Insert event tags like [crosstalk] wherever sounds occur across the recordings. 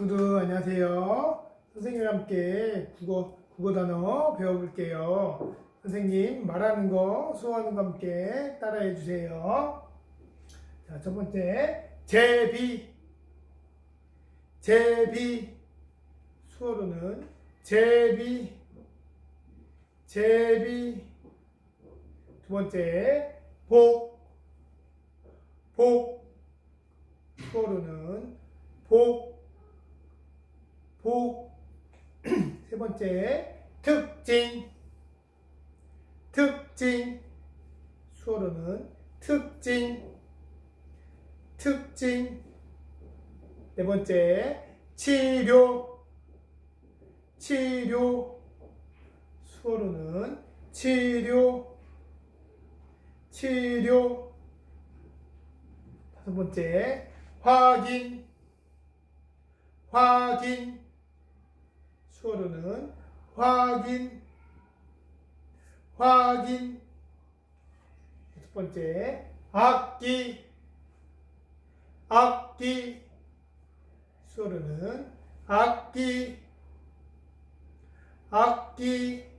친구들 안녕하세요. 선생님과 함께 국어 국어 단어 배워볼게요. 선생님 말하는 거 수호하는 거 함께 따라해 주세요. 자, 첫 번째 제비. 제비. 수어로는 제비. 제비. 두 번째 복. 복, 수어로는 복, 복. [clears throat] 세 번째, 특징, 특징. 수어로는 특징, 특징. 네 번째, 치료, 치료. 수어로는 치료, 치료. 다섯 번째, 확인, 확인. 수어로는 확인, 확인. 여섯 번째, 악기, 악기. 수어로는 악기, 악기.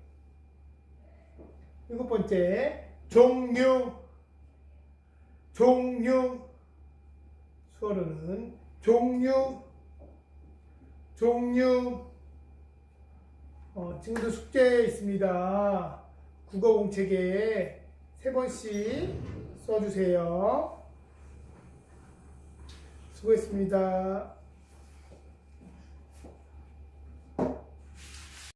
일곱 번째, 종류, 종류. 수어로는 종류, 종류. 어, 친구들 숙제 있습니다. 국어 공책에 세 번씩 써주세요. 수고했습니다.